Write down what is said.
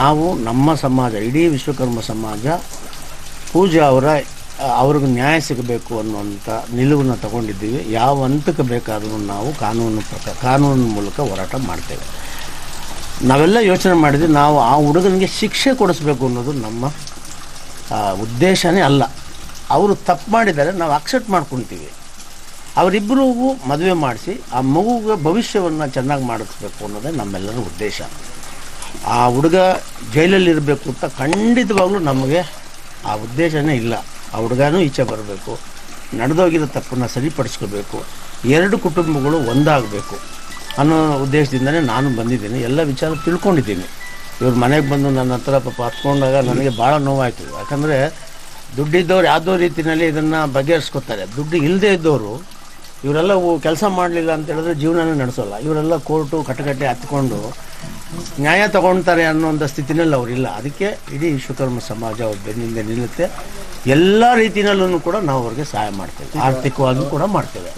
ನಾವು ನಮ್ಮ ಸಮಾಜ, ಇಡೀ ವಿಶ್ವಕರ್ಮ ಸಮಾಜ, ಪೂಜಾ ಅವರ ಅವ್ರಿಗೆ ನ್ಯಾಯ ಸಿಗಬೇಕು ಅನ್ನುವಂಥ ನಿಲುವನ್ನು ತಗೊಂಡಿದ್ದೀವಿ. ಯಾವ ಹಂತಕ್ಕೆ ಬೇಕಾದರೂ ನಾವು ಕಾನೂನು ಪ್ರಕಾರ ಕಾನೂನಿನ ಮೂಲಕ ಹೋರಾಟ ಮಾಡ್ತೇವೆ. ನಾವೆಲ್ಲ ಯೋಚನೆ ಮಾಡಿದ್ವಿ ನಾವು ಆ ಹುಡುಗನಿಗೆ ಶಿಕ್ಷೆ ಕೊಡಿಸ್ಬೇಕು ಅನ್ನೋದು ನಮ್ಮ ಉದ್ದೇಶನೇ ಅಲ್ಲ. ಅವರು ತಪ್ಪು ಮಾಡಿದರೆ ನಾವು ಅಕ್ಸೆಪ್ಟ್ ಮಾಡ್ಕೊತೀವಿ. ಅವರಿಬ್ಬರಿಗೂ ಮದುವೆ ಮಾಡಿಸಿ, ಆ ಮಗುಗೆ ಭವಿಷ್ಯವನ್ನು ಚೆನ್ನಾಗಿ ಮಾಡಿಸ್ಬೇಕು ಅನ್ನೋದೇ ನಮ್ಮೆಲ್ಲರ ಉದ್ದೇಶ. ಆ ಹುಡುಗ ಜೈಲಲ್ಲಿ ಇರಬೇಕು ಅಂತ ಖಂಡಿತವಾಗ್ಲೂ ನಮಗೆ ಆ ಉದ್ದೇಶನೇ ಇಲ್ಲ. ಆ ಹುಡುಗನೂ ಈಚೆ ಬರಬೇಕು. ನಡೆದೋಗಿರೋ ತಪ್ಪನ್ನು ಸರಿಪಡಿಸ್ಕೋಬೇಕು. ಎರಡು ಕುಟುಂಬಗಳು ಒಂದಾಗಬೇಕು ಅನ್ನೋ ಉದ್ದೇಶದಿಂದನೇ ನಾನು ಬಂದಿದ್ದೀನಿ. ಎಲ್ಲ ವಿಚಾರ ತಿಳ್ಕೊಂಡಿದ್ದೀನಿ. ಇವ್ರ ಮನೆಗೆ ಬಂದು ನನ್ನ ಹತ್ರ ಪಾಪ ಹತ್ಕೊಂಡಾಗ ನನಗೆ ಭಾಳ ನೋವಾಯಿತು. ಯಾಕಂದರೆ ದುಡ್ಡಿದ್ದವ್ರು ಯಾವುದೋ ರೀತಿಯಲ್ಲಿ ಇದನ್ನು ಬಗೆಹರಿಸ್ಕೊತಾರೆ. ದುಡ್ಡು ಇಲ್ಲದೇ ಇದ್ದವರು ಇವರೆಲ್ಲ ಕೆಲಸ ಮಾಡಲಿಲ್ಲ ಅಂತ ಹೇಳಿದ್ರೆ ಜೀವನನೇ ನಡೆಸೋಲ್ಲ. ಇವರೆಲ್ಲ ಕೋರ್ಟು ಕಟಕಟೆ ಹತ್ಕೊಂಡು ನ್ಯಾಯ ತಗೊಳ್ತಾರೆ ಅನ್ನೋಂಥ ಸ್ಥಿತಿನಲ್ಲಿ ಅವರಿಲ್ಲ ಅದಕ್ಕೆ ಇಡೀ ವಿಶ್ವಕರ್ಮ ಸಮಾಜ ಬೆನ್ನಿಂದ ನಿಲ್ಲುತ್ತೆ. ಎಲ್ಲ ರೀತಿಯಲ್ಲೂ ಕೂಡ ನಾವು ಅವ್ರಿಗೆ ಸಹಾಯ ಮಾಡ್ತೇವೆ. ಆರ್ಥಿಕವಾಗಿ ಕೂಡ ಮಾಡ್ತೇವೆ.